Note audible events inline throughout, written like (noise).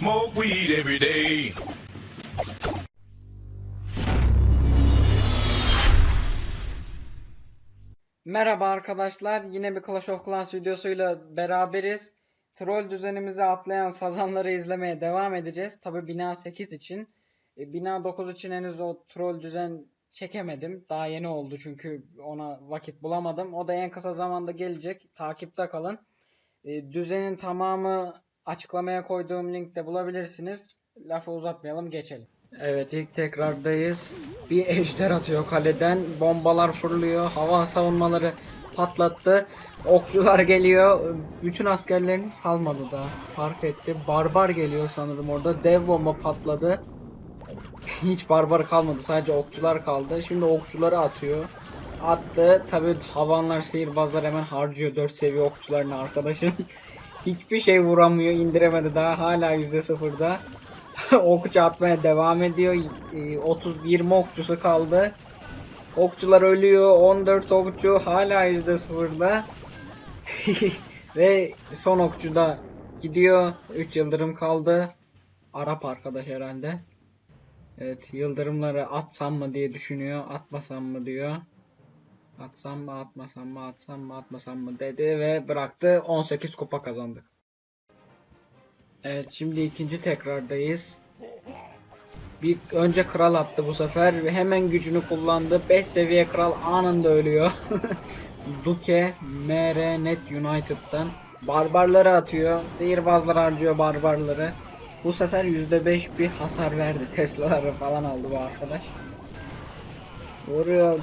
weed every day. Merhaba arkadaşlar. Yine bir Clash of Clans videosuyla beraberiz. Troll düzenimize atlayan sazanları izlemeye devam edeceğiz. Tabi bina 8 için. E, bina 9 için henüz o troll düzen çekemedim. Daha yeni oldu çünkü ona vakit bulamadım. O da en kısa zamanda gelecek. Takipte kalın. E, düzenin tamamı açıklamaya koyduğum linkte bulabilirsiniz. Lafı uzatmayalım geçelim. Evet ilk tekrardayız. Bir ejder atıyor kaleden. Bombalar fırlıyor. Hava savunmaları patlattı. Okçular geliyor. Bütün askerlerini salmadı da. Fark etti. Barbar geliyor sanırım orada. Dev bomba patladı. Hiç barbar kalmadı. Sadece okçular kaldı. Şimdi okçuları atıyor. Attı. Tabi havanlar sihirbazlar hemen harcıyor. 4 seviye okçularını arkadaşın. Hiçbir şey vuramıyor. indiremedi daha. Hala %0'da. okçu atmaya devam ediyor. 30-20 okçusu kaldı. Okçular ölüyor. 14 okçu hala %0'da. (laughs) Ve son okçu da gidiyor. 3 yıldırım kaldı. Arap arkadaş herhalde. Evet yıldırımları atsam mı diye düşünüyor. Atmasam mı diyor. Atsam mı atmasam mı atsam mı atmasam mı dedi ve bıraktı. 18 kupa kazandık. Evet şimdi ikinci tekrardayız. Bir önce kral attı bu sefer ve hemen gücünü kullandı. 5 seviye kral anında ölüyor. (laughs) Duke MR Net United'dan barbarları atıyor. Sihirbazlar harcıyor barbarları. Bu sefer %5 bir hasar verdi. Tesla'ları falan aldı bu arkadaş. Vuruyor.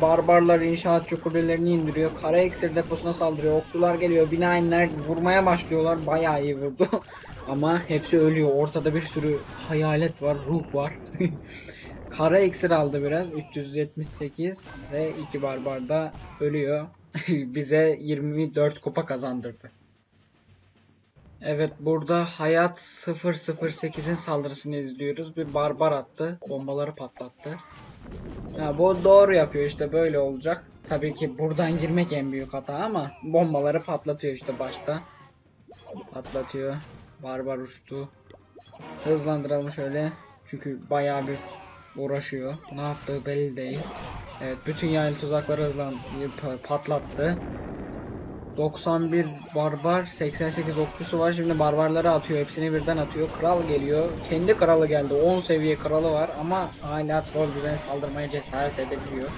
barbarlar inşaatçı kulelerini indiriyor. Kara iksir deposuna saldırıyor. Okçular geliyor. Bina inler vurmaya başlıyorlar. Bayağı iyi vurdu. (laughs) Ama hepsi ölüyor. Ortada bir sürü hayalet var. Ruh var. (laughs) Kara iksir aldı biraz. 378 ve iki barbar da ölüyor. (laughs) Bize 24 kupa kazandırdı. Evet burada Hayat 008'in saldırısını izliyoruz. Bir barbar attı. Bombaları patlattı. Ya bu doğru yapıyor işte böyle olacak. Tabii ki buradan girmek en büyük hata ama bombaları patlatıyor işte başta. Patlatıyor. Barbar uçtu. Hızlandıralım şöyle. Çünkü bayağı bir uğraşıyor. Ne yaptığı belli değil. Evet bütün yaylı tuzakları hızlan patlattı. 91 barbar 88 okçusu var. Şimdi barbarları atıyor hepsini birden atıyor. Kral geliyor. Kendi kralı geldi. 10 seviye kralı var ama hala troll düzeni saldırmaya cesaret edebiliyor.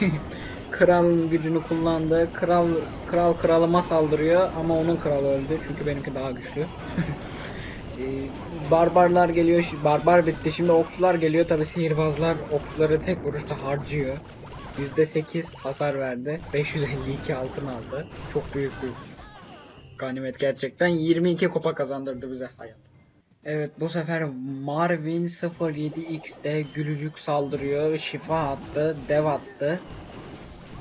(laughs) Kral gücünü kullandı. Kral kral kralıma saldırıyor ama onun kralı öldü. Çünkü benimki daha güçlü. (laughs) Ee, barbarlar geliyor. Barbar bitti. Şimdi okçular geliyor. Tabi sihirbazlar okçuları tek vuruşta harcıyor %8 hasar verdi. 552 altın aldı. Çok büyük bir ganimet gerçekten. 22 kupa kazandırdı bize hayat. Evet bu sefer Marvin 07X'de gülücük saldırıyor. Şifa attı. Dev attı.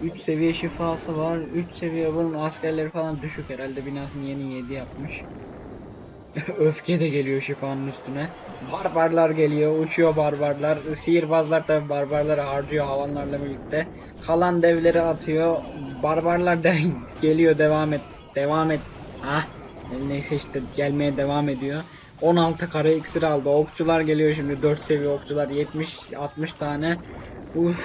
3 seviye şifası var. 3 seviye bunun askerleri falan düşük herhalde. Binasını yeni 7 yapmış. (laughs) Öfke de geliyor şifanın üstüne. Barbarlar geliyor, uçuyor barbarlar. Sihirbazlar tabi barbarları harcıyor havanlarla birlikte. Kalan devleri atıyor. Barbarlar da (laughs) geliyor devam et. Devam et. Ah. Neyse işte gelmeye devam ediyor. 16 kare iksir aldı. Okçular geliyor şimdi 4 seviye okçular 70 60 tane. (laughs)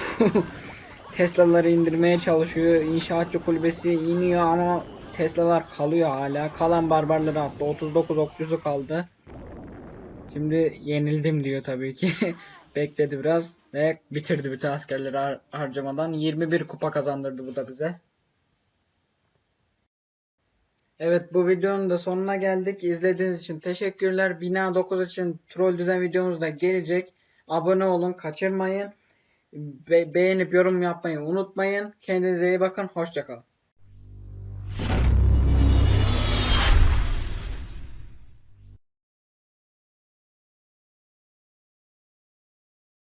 Tesla'ları indirmeye çalışıyor. İnşaatçı kulübesi iniyor ama Tesla'lar kalıyor hala. Kalan barbarları attı. 39 okçusu kaldı. Şimdi yenildim diyor tabii ki. (laughs) Bekledi biraz ve bitirdi bütün askerleri har- harcamadan. 21 kupa kazandırdı bu da bize. Evet bu videonun da sonuna geldik. İzlediğiniz için teşekkürler. Bina 9 için troll düzen videomuz da gelecek. Abone olun, kaçırmayın. Be- beğenip yorum yapmayı unutmayın. Kendinize iyi bakın. Hoşçakalın.